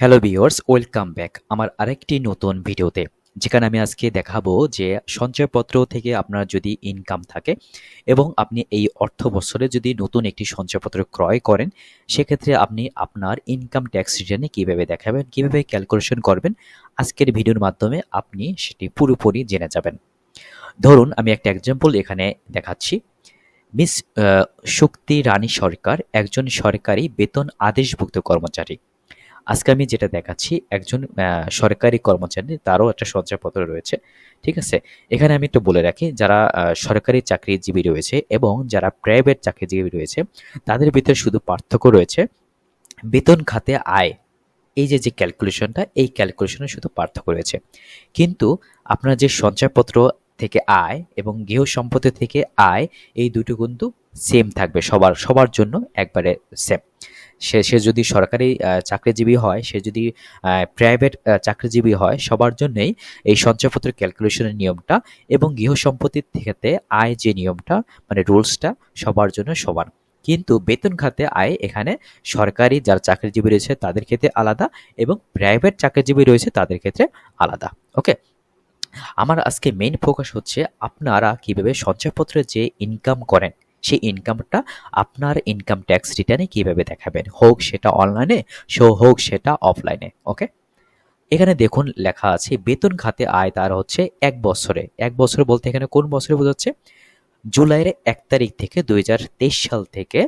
Hello viewers welcome back আমার আরেকটি নতুন ভিডিওতে, যেখানে আমি আজকে দেখাবো যে সঞ্চয়পত্র থেকে আপনার যদি ইনকাম থাকে এবং আপনি এই অর্থ বছরে যদি নতুন একটি সঞ্চয়পত্র ক্রয় করেন, সেক্ষেত্রে আপনি আপনার ইনকাম ট্যাক্স রিটার্নে কীভাবে দেখাবেন, কীভাবে ক্যালকুলেশন করবেন, আজকের ভিডিওর মাধ্যমে আপনি সেটি পুরোপুরি জেনে যাবেন। ধরুন, আমি একটা এক্সাম্পল এখানে দেখাচ্ছি। মিস শক্তি রানী সরকার একজন সরকারি বেতন আদেশভুক্ত কর্মচারী। আজকে আমি যেটা দেখাচ্ছি, একজন সরকারি কর্মচারী, তারও একটা সঞ্চয়পত্র রয়েছে, ঠিক আছে? এখানে আমি একটু বলে রাখি, যারা সরকারি চাকরিজীবী রয়েছে এবং যারা প্রাইভেট চাকরিজীবী রয়েছে, তাদের ভিতরে শুধু পার্থক্য রয়েছে, বেতন খাতে আয়, এই যে যে ক্যালকুলেশনটা এই ক্যালকুলেশনে শুধু পার্থক্য রয়েছে। কিন্তু আপনার যে সঞ্চয়পত্র থেকে আয় এবং গৃহ সম্পত্তি থেকে আয়, এই দুটো কিন্তু সেম থাকবে, সবার সবার জন্য একবারে সেম সে সে যদি সরকারি চাকরিজীবী হয়, সে যদি প্রাইভেট চাকরিজীবী হয়, সবার জন্যই এই সঞ্চয়পত্র ক্যালকুলেশনের নিয়মটা এবং গৃহ সম্পত্তির থেকে আয় যে নিয়মটা মানে রুলসটা সবার জন্য সমান। কিন্তু বেতন খাতে আয় এখানে সরকারি যারা চাকরিজীবী রয়েছে তাদের ক্ষেত্রে আলাদা এবং প্রাইভেট চাকরিজীবী রয়েছে তাদের ক্ষেত্রে আলাদা। ওকে আমার আজকে মেইন ফোকাস হচ্ছে আপনারা কীভাবে সঞ্চয়পত্রে যে ইনকাম করেন সেই ইনকামটা আপনার ইনকাম ট্যাক্স রিটার্নে কীভাবে দেখাবেন? হোক সেটা অনলাইনে সো হোক সেটা অফলাইনে ওকে এখানে দেখুন লেখা আছে, বেতন খাতে আয় তার হচ্ছে এক বছরে। এক বছরে বলতে এখানে কোন বছরে বোঝাচ্ছে? জুলাইয়ের এক তারিখ থেকে দুই হাজার তেইশ সাল থেকে,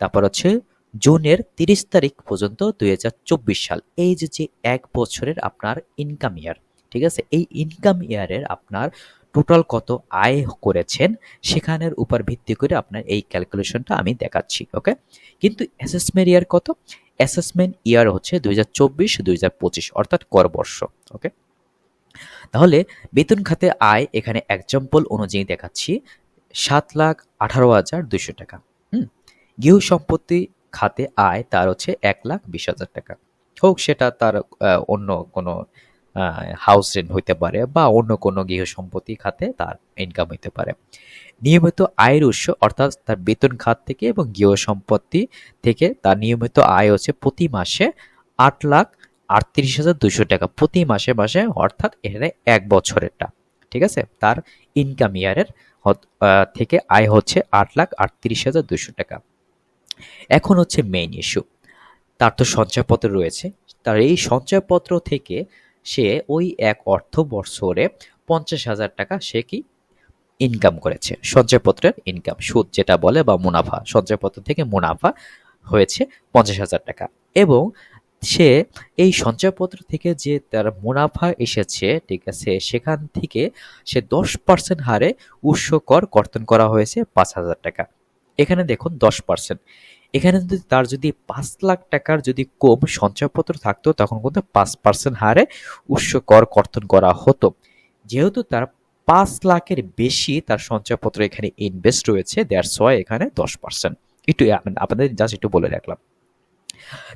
তারপর হচ্ছে জুনের তিরিশ তারিখ পর্যন্ত দুই হাজার চব্বিশ সাল। এই যে যে এক বছরের আপনার ইনকাম ইয়ার ঠিক আছে? এই ইনকাম ইয়ারের আপনার টোটাল কত আয় করেছেন সেখানের উপর ভিত্তি করে আপনার এই ক্যালকুলেশনটা আমি দেখাচ্ছি, ওকে? কিন্তু অ্যাসেসমেন্ট ইয়ার কত? অ্যাসেসমেন্ট ইয়ার হচ্ছে দুই হাজার চব্বিশ, দুই হাজার পঁচিশ, অর্থাৎ কর বর্ষ, ওকে? তাহলে বেতন খাতে আয় এখানে এক্সাম্পল অনুযায়ী দেখাচ্ছি, সাত লাখ আঠারো হাজার দুইশো টাকা, হুম? গৃহ সম্পত্তি খাতে আয় তার হচ্ছে এক লাখ বিশ হাজার টাকা। হোক সেটা তার অন্য কোনো হাউস রেন্ট হইতে পারে বা অন্য কোনো গৃহ সম্পত্তি খাতে তার ইনকাম হইতে পারে। নিয়মিত আয়ের উৎস অর্থাৎ তার বেতন খাত থেকে এবং গৃহ সম্পত্তি থেকে তার নিয়মিত আয় হচ্ছে প্রতি মাসে আট লাখ আটত্রিশ হাজার দুশো টাকা প্রতি মাসে মাসে, অর্থাৎ এখানে এক বছরেরটা, ঠিক আছে? তার ইনকাম ইয়ারের থেকে আয় হচ্ছে আট লাখ আটত্রিশ হাজার দুশো টাকা। এখন হচ্ছে মেইন ইস্যু তার তো সঞ্চয়পত্র রয়েছে, তার এই সঞ্চয়পত্র থেকে সে ওই এক অর্থ বছরে পঞ্চাশ হাজার টাকা সে কি ইনকাম করেছে। সঞ্চয়পত্রের ইনকাম সুদ যেটা বলে বা মুনাফা সঞ্চয়পত্র থেকে মুনাফা হয়েছে পঞ্চাশ হাজার টাকা। এবং সে এই সঞ্চয়পত্র থেকে যে তার মুনাফা এসেছে, ঠিক আছে, সেখান থেকে সে দশ পার্সেন্ট হারে উৎস কর কর্তন করা হয়েছে পাঁচ হাজার টাকা। এখানে দেখুন দশ পার্সেন্ট এখানে যদি তার যদি পাঁচ লাখ টাকার যদি কম সঞ্চয়পত্র থাকতো, তখন কিন্তু পাঁচ পার্সেন্ট হারে উৎস কর কর্তন করা হতো। যেহেতু তার পাঁচ লাখের বেশি তার সঞ্চয়পত্র এখানে ইনভেস্ট রয়েছে দ্যাটস ওয়াই এখানে দশ পার্সেন্ট। একটু আপনাদের জাস্ট একটু বলে রাখলাম।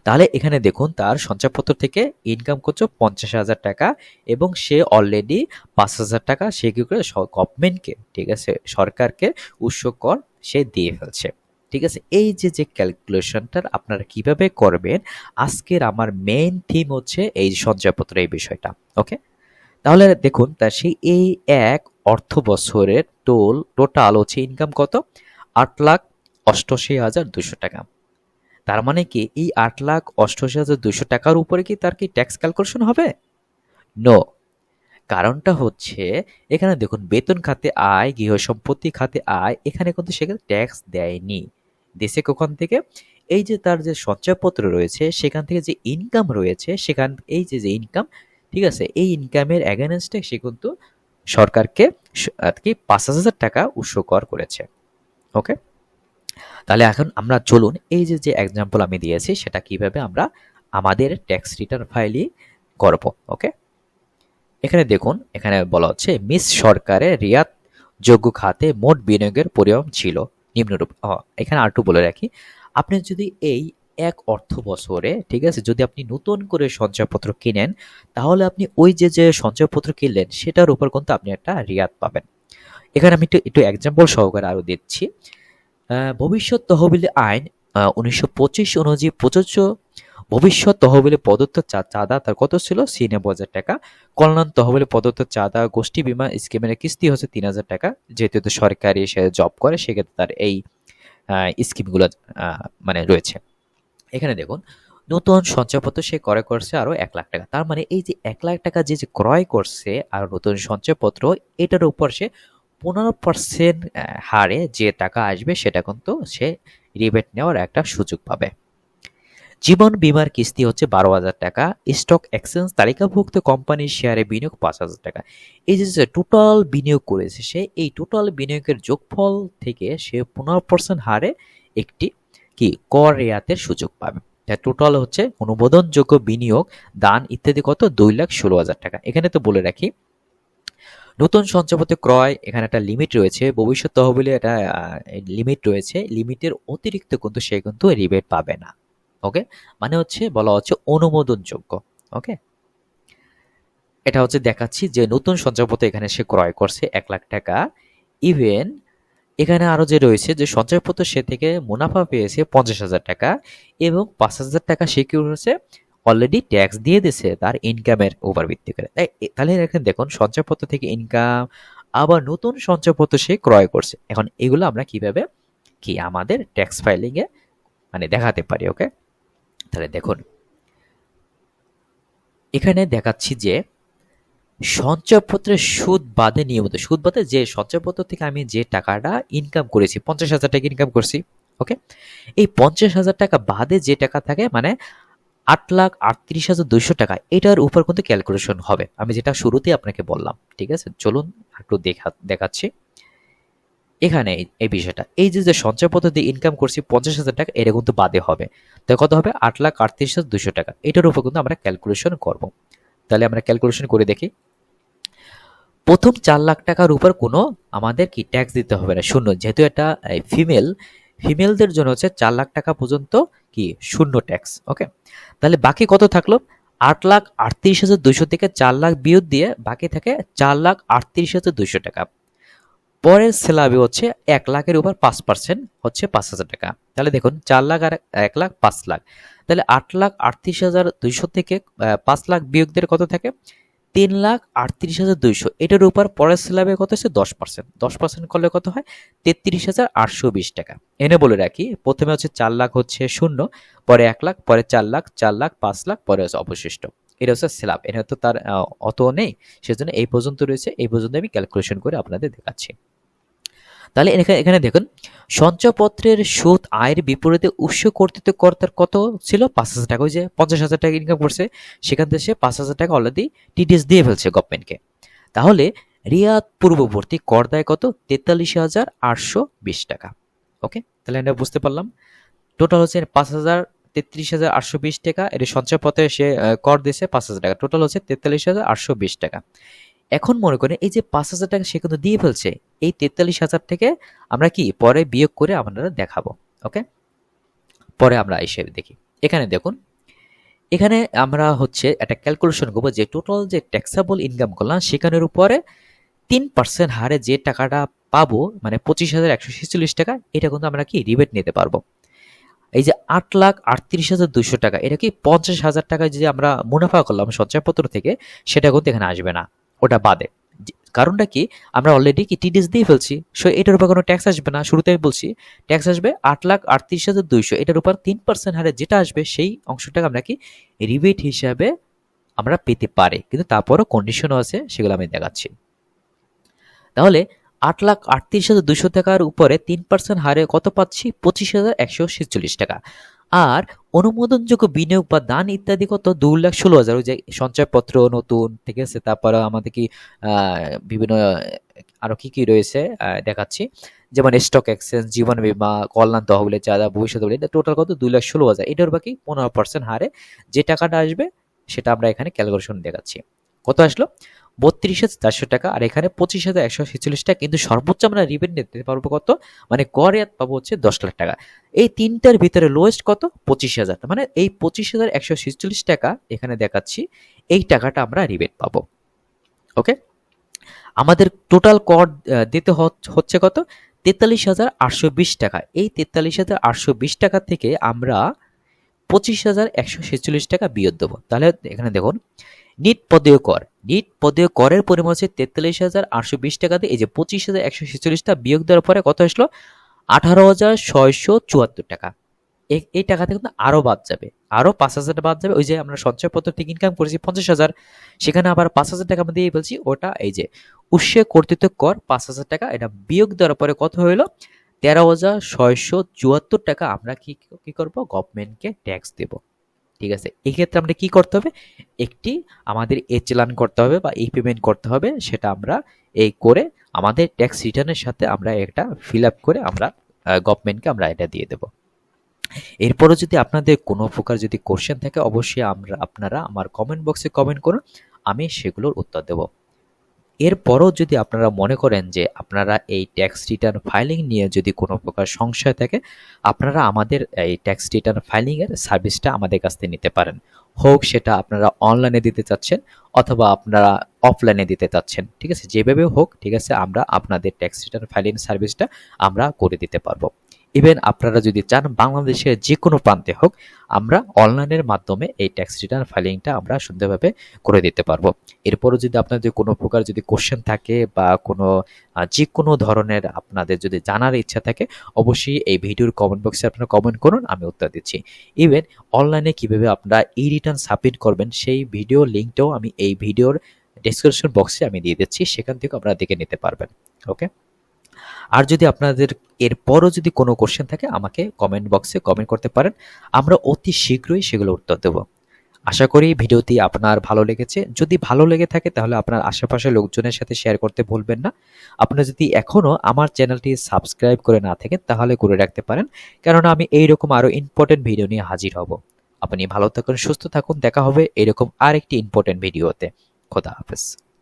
তাহলে এখানে দেখুন, তার সঞ্চয়পত্র থেকে ইনকাম করছে পঞ্চাশ হাজার টাকা এবং সে অলরেডি পাঁচ হাজার টাকা সে কি করে গভর্নমেন্টকে ঠিক আছে, সরকারকে উৎস কর সে দিয়ে ফেলছে। ঠিক আছে? এই যে যে ক্যালকুলেশনটার আপনারা কীভাবে করবেন, আজকের আমার মেইন থিম হচ্ছে এই সঞ্চয়পত্র এই বিষয়টা ওকে তাহলে দেখুন তার সেই এই এক অর্থ বছরের টোল টোটাল হচ্ছে ইনকাম কত? আট লাখ অষ্টআশি হাজার দুশো টাকা। তার মানে কি, এই আট লাখ অষ্টআশি হাজার দুশো টাকার উপরে কি তার কি ট্যাক্স ক্যালকুলেশন হবে? নো কারণটা হচ্ছে, এখানে দেখুন, বেতন খাতে আয় গৃহ সম্পত্তি খাতে আয়, এখানে কিন্তু সেখানে ট্যাক্স দেয়নি। দেশে কখন থেকে? এই যে তার যে সঞ্চয়পত্র রয়েছে, সেখান থেকে যে ইনকাম রয়েছে, সেখান, এই যে যে ইনকাম ঠিক আছে? এই ইনকামের অ্যাগেনস্টে সে কিন্তু সরকারকে আর কি পাঁচ হাজার টাকা উৎস কর করেছে। ওকে তাহলে এখন আমরা চলুন, এই যে যে এক্সাম্পল আমি দিয়েছি, সেটা কীভাবে আমরা আমাদের ট্যাক্স রিটার্ন ফাইলই করব? ওকে এখানে দেখুন, এখানে বলা হচ্ছে, মিস সরকারের রিয়াত যোগ্য খাতে মোট বিনিয়োগের পরিমাণ ছিল। নিম্নরূপ। এখানে আর বলে রাখি, আপনি যদি এই এক অর্থ বছরে, ঠিক আছে, যদি আপনি নতুন করে সঞ্চয়পত্র কিনেন, তাহলে আপনি ওই যে যে সঞ্চয়পত্র কিনলেন, সেটার উপর কিন্তু আপনি একটা রিয়াদ পাবেন। এখানে আমি একটু একটু এক্সাম্পল সহকারে আরও দিচ্ছি। ভবিষ্যৎ তহবিল আইন উনিশশো পঁচিশ অনুযায়ী প্রযোজ্য ভবিষ্যৎ তহবিলে প্রদত্ত চাঁদা তার কত ছিল? ছিয়ানব্বই হাজার টাকা। কল্যাণ তহবিলে প্রদত্ত চাঁদা, গোষ্ঠী বীমা স্কিমের কিস্তি হচ্ছে তিন হাজার টাকা। যেহেতু সরকারি সে জব করে, সেক্ষেত্রে তার এই স্কিমগুলো মানে রয়েছে। এখানে দেখুন, নতুন সঞ্চয়পত্র সে ক্রয় করছে আরও এক লাখ টাকা। তার মানে এই যে এক লাখ টাকা যে যে ক্রয় করছে আর নতুন সঞ্চয়পত্র, এটার উপর সে পনেরো পার্সেন্ট হারে যে টাকা আসবে, সেটা কিন্তু সে রিবেট নেওয়ার একটা সুযোগ পাবে। জীবন বীমার কিস্তি হচ্ছে বারো হাজার টাকা স্টক এক্সচেঞ্জ তালিকাভুক্ত কোম্পানির শেয়ারে বিনিয়োগ পাঁচ হাজার টাকা। এই যে টোটাল বিনিয়োগ করেছে সে, এই টোটাল বিনিয়োগের যোগফল থেকে সে পনেরো পার্সেন্ট হারে একটি কি কর রেয়াতের সুযোগ পাবে। টোটাল হচ্ছে অনুমোদনযোগ্য বিনিয়োগ, দান ইত্যাদি কত? দুই লাখ ষোলো হাজার টাকা। এখানে তো বলে রাখি, নতুন সঞ্চয়পত্র ক্রয়, এখানে একটা লিমিট রয়েছে, ভবিষ্যৎ তহবিলে একটা লিমিট রয়েছে। লিমিটের অতিরিক্ত কিন্তু সে কিন্তু রিবেট পাবে না। ওকে মানে হচ্ছে বলা হচ্ছে অনুমোদনযোগ্য। ওকে এটা হচ্ছে দেখাচ্ছি যে নতুন সঞ্চয়পত্র এখানে সে ক্রয় করছে এক লাখ টাকা। ইভেন এখানে আরও যে রয়েছে যে সঞ্চয়পত্র সে থেকে মুনাফা পেয়েছে পঞ্চাশ হাজার টাকা এবং পাঁচ হাজার টাকা সে কি করেছে? অলরেডি ট্যাক্স দিয়ে দিয়েছে তার ইনকামের উপর ভিত্তি করে। তাই তাহলে এখানে দেখুন সঞ্চয়পত্র থেকে ইনকাম আবার নতুন সঞ্চয়পত্র সে ক্রয় করছে। এখন এগুলো আমরা কীভাবে কি আমাদের ট্যাক্স ফাইলিং এ মানে দেখাতে পারি ওকে তাহলে দেখুন। এখানে দেখাচ্ছি যে সঞ্চয়পত্রের সুদ বাদে নিয়মিত, সুদ বাদে যে সঞ্চয়পত্র থেকে আমি যে টাকাটা ইনকাম করেছি, পঞ্চাশ হাজার টাকা ইনকাম করছি ওকে এই পঞ্চাশ হাজার টাকা বাদে যে টাকা থাকে মানে আট লাখ আটত্রিশ হাজার দুইশো টাকা, এটার উপর কিন্তু ক্যালকুলেশন হবে। আমি যেটা শুরুতেই আপনাকে বললাম, ঠিক আছে? চলুন একটু দেখা, দেখাচ্ছি। এখানে এই- বিষয়টা। এই যে যে সঞ্চয়পত্র দিয়ে ইনকাম করছি পঞ্চাশ হাজার টাকা, এটা কিন্তু বাদে হবে। তো কত হবে? আট লাখ আটত্রিশ হাজার দুশো টাকা। এটার উপর কিন্তু আমরা ক্যালকুলেশন করব। তাহলে আমরা ক্যালকুলেশন করে দেখি। প্রথম চার লাখ টাকার উপর কোনো আমাদের কি ট্যাক্স দিতে হবে না? শূন্য। যেহেতু এটা ফিমেল ফিমেলদের জন্য হচ্ছে চার লাখ টাকা পর্যন্ত কি শূন্য ট্যাক্স ওকে তাহলে বাকি কত থাকল? আট লাখ আটত্রিশ হাজার দুশো থেকে চার লাখ বিয়োগ দিয়ে বাকি থাকে চার লাখ আটত্রিশ হাজার দুইশো টাকা। পরের স্ল্যাবে হচ্ছে এক লাখের উপর পাঁচ পার্সেন্ট হচ্ছে পাঁচ হাজার টাকা। তাহলে দেখুন, চার লাখ আর এক লাখ পাঁচ লাখ। তাহলে আট লাখ আটত্রিশ হাজার দুইশো থেকে পাঁচ লাখ বিয়োগ দিয়ে কত থাকে? তিন লাখ আটত্রিশ হাজার দুইশো। এটার উপর পরের স্ল্যাবে কত হচ্ছে? দশ পার্সেন্ট দশ পার্সেন্ট করলে কত হয়? তেত্রিশ হাজার আটশো বিশ টাকা। এনে বলে রাখি, প্রথমে হচ্ছে চার লাখ হচ্ছে শূন্য, পরে এক লাখ, পরে চার লাখ চার লাখ, পাঁচ লাখ, পরে হচ্ছে অবশিষ্ট। এটা হচ্ছে স্ল্যাব এটা তো তার অত নেই। সেজন্য এই পর্যন্ত রয়েছে। এই পর্যন্ত আমি ক্যালকুলেশন করে আপনাদের দেখাচ্ছি। তাহলে এখানে এখানে দেখুন, সঞ্চয়পত্রের সুদ আয়ের বিপরীতে উৎস কর্তৃত্বকর্তার কত ছিল? পাঁচ হাজার টাকা। ওই যে পঞ্চাশ হাজার টাকা ইনকাম করছে, সেখান থেকে সে পাঁচ হাজার টাকা অলরেডি টিডিএস দিয়ে ফেলছে গভর্নমেন্টকে তাহলে রিয়াদ পূর্ববর্তী কর দেয় কত? তেতাল্লিশ হাজার আটশো বিশ টাকা। ওকে তাহলে আমরা বুঝতে পারলাম। টোটাল হচ্ছে পাঁচ হাজার, তেত্রিশ হাজার আটশো বিশ টাকা। এটা সঞ্চয়পত্রে সে কর দিয়েছে পাঁচ হাজার টাকা। টোটাল হচ্ছে তেতাল্লিশ হাজার আটশো বিশ টাকা। এখন মনে করেন এই যে পাঁচ হাজার টাকা সে কিন্তু দিয়ে ফেলছে, এই তেতাল্লিশ হাজার থেকে আমরা কি পরে বিয়োগ করে আপনারা দেখাবো ওকে পরে আমরা এসে দেখি। এখানে দেখুন, এখানে আমরা হচ্ছে একটা ক্যালকুলেশন করব যে টোটাল যে ট্যাক্সাবল ইনকাম করলাম সেখানের উপরে তিন পার্সেন্ট হারে যে টাকাটা পাবো মানে পঁচিশ হাজার একশো ছেচল্লিশ টাকা, এটা কিন্তু আমরা কি রিবেট নিতে পারব। এই যে আট লাখ আটত্রিশ হাজার দুশো টাকা, এটা কি পঞ্চাশ হাজার টাকা যদি আমরা মুনাফা করলাম সঞ্চয়পত্র থেকে, সেটা কিন্তু এখানে আসবে না। ওটা বাদে। কারণটা কি? আমরা অলরেডি কি টিডিএস দিয়ে ফেলছি? সো এটার উপর কোনো ট্যাক্স আসবে না? শুরুতে বলছি ট্যাক্স আসবে আট লাখ আটত্রিশ হাজার দুইশো। এটার উপর তিন পার্সেন্ট হারে যেটা আসবে, সেই অংশটাকে আমরা কি রিবেট হিসাবে আমরা পেতে পারি। কিন্তু তারপরও কন্ডিশনও আছে, সেগুলো আমি দেখাচ্ছি। তাহলে, আট লাখ আটত্রিশ হাজার দুশো টাকার উপরে তিন পার্সেন্ট হারে কত পাচ্ছি? পঁচিশ হাজার একশো ছেচল্লিশ টাকা। আর অনুমোদনযোগ্য বিনিয়োগ বা দান ইত্যাদি কত? দু লাখ ষোলো হাজার। ওই যে সঞ্চয়পত্র নতুন ঠিক আছে? তারপরে আমাদের কি বিভিন্ন আহ, আরও কি কি রয়েছে দেখাচ্ছি। যেমন স্টক এক্সচেঞ্জ জীবন বীমা কল্যাণ তহবিলের চাঁদা ভবিষ্যৎ এটা টোটাল কত? দুই লাখ ষোলো হাজার। এটার বাকি পনেরো পার্সেন্ট হারে যে টাকাটা আসবে সেটা আমরা এখানে ক্যালকুলেশন দেখাচ্ছি। কত আসলো? বত্রিশ হাজার চারশো টাকা আর এখানে পঁচিশ হাজার একশো ছেচল্লিশ টাকা। কিন্তু সর্বোচ্চ আমরা রিবেট নিতে পারব কত? মানে গড়ে পাবো হচ্ছে দশ লাখ টাকা। এই তিনটার ভিতরে লোয়েস্ট কত? পঁচিশ হাজার। মানে এই পঁচিশ হাজার একশো ছেচল্লিশ টাকা এখানে দেখাচ্ছি, এই টাকাটা আমরা রিবেট পাবো। ওকে? আমাদের টোটাল কর দিতে হচ- হচ্ছে কত? তেতাল্লিশ হাজার আটশো বিশ টাকা। এই তেতাল্লিশ হাজার আটশো বিশ টাকা থেকে আমরা পঁচিশ হাজার একশো ছেচল্লিশ টাকা বিয়োগ দেবো। তাহলে এখানে দেখুন, নিট পদেয় কর। নিট পদেয় করের পরিমাণ হচ্ছে তেতাল্লিশ হাজার আটশো বিশ টাকা দিয়ে, এই যে পঁচিশ হাজার একশো ছেচল্লিশটা বিয়োগ দেওয়ার পরে কত আসলো? আঠারো হাজার ছয়শো চুয়াত্তর টাকা। এই- টাকাতে কিন্তু আরও বাদ যাবে। আরও পাঁচ হাজার বাদ যাবে। ওই যে আমরা সঞ্চয়পত্র থেকে ইনকাম করেছি পঞ্চাশ হাজার, সেখানে আবার পাঁচ হাজার টাকা আমরা দিয়ে বলছি, ওটা এই যে উৎসে কর্তৃত্ব কর পাঁচ হাজার টাকা, এটা বিয়োগ দেওয়ার পরে কত হইল? তেরো হাজার ছয়শো চুয়াত্তর টাকা আমরা কি কি করব? গভর্নমেন্টকে ট্যাক্স দেব। ঠিক আছে? এক্ষেত্রে আমরা কি করতে হবে? একটি আমাদের এ চালান করতে হবে বা এই পেমেন্ট করতে হবে, সেটা আমরা এই করে আমাদের ট্যাক্স রিটার্নের সাথে আমরা একটা ফিল আপ করে আমরা গভর্নমেন্টকে আমরা এটা দিয়ে দেবো। এরপরও যদি আপনাদের কোনো প্রকার যদি কোশ্চেন থাকে, অবশ্যই আমরা, আপনারা আমার কমেন্ট বক্সে কমেন্ট করুন, আমি সেগুলোর উত্তর দেব। এরপরও যদি আপনারা মনে করেন যে আপনারা এই ট্যাক্স রিটার্ন ফাইলিং নিয়ে যদি কোনো প্রকার সংশয় থাকে, আপনারা আমাদের এই ট্যাক্স রিটার্ন ফাইলিংয়ের সার্ভিসটা আমাদের কাছ থেকে নিতে পারেন। হোক সেটা আপনারা অনলাইনে দিতে চাচ্ছেন অথবা আপনারা অফলাইনে দিতে চাচ্ছেন, ঠিক আছে? যেভাবে হোক, ঠিক আছে, আমরা আপনাদের ট্যাক্স রিটার্ন ফাইলিং সার্ভিসটা আমরা করে দিতে পারব। ইভেন আপনারা যদি চান বাংলাদেশের যে কোনো প্রান্তে হোক, আমরা অনলাইনের মাধ্যমে এই ট্যাক্স রিটার্ন ফাইলিংটা আমরা সুন্দরভাবে করে দিতে পারব। এরপরও যদি আপনাদের কোনো প্রকার যদি কোশ্চেন থাকে বা কোনো যে কোনো ধরনের আপনাদের যদি জানার ইচ্ছা থাকে, অবশ্যই এই ভিডিওর কমেন্ট বক্সে আপনারা কমেন্ট করুন, আমি উত্তর দিচ্ছি। ইভেন অনলাইনে কীভাবে আপনারা ই রিটার্ন সাবমিট করবেন, সেই ভিডিও লিঙ্কটাও আমি এই ভিডিওর ডেসক্রিপশন বক্সে আমি দিয়ে দিচ্ছি, সেখান থেকে আপনারা দেখে নিতে পারবেন। ওকে আর যদি আপনাদের এরপরও যদি কোনো কোশ্চেন থাকে, আমাকে কমেন্ট বক্সে কমেন্ট করতে পারেন। আমরা অতি শীঘ্রই সেগুলো উত্তর দেব। আশা করি ভিডিওটি আপনার ভালো লেগেছে। যদি ভালো লেগে থাকে, তাহলে আপনার আশেপাশের লোকজনের সাথে শেয়ার করতে ভুলবেন না। আপনারা যদি এখনও আমার চ্যানেলটি সাবস্ক্রাইব করে না থাকেন, তাহলে করে রাখতে পারেন। কেননা আমি এইরকম আরও ইম্পর্টেন্ট ভিডিও নিয়ে হাজির হব। আপনি ভালো থাকুন, সুস্থ থাকুন। দেখা হবে এরকম আরেকটি ইম্পর্টেন্ট ভিডিওতে খোদা হাফেজ।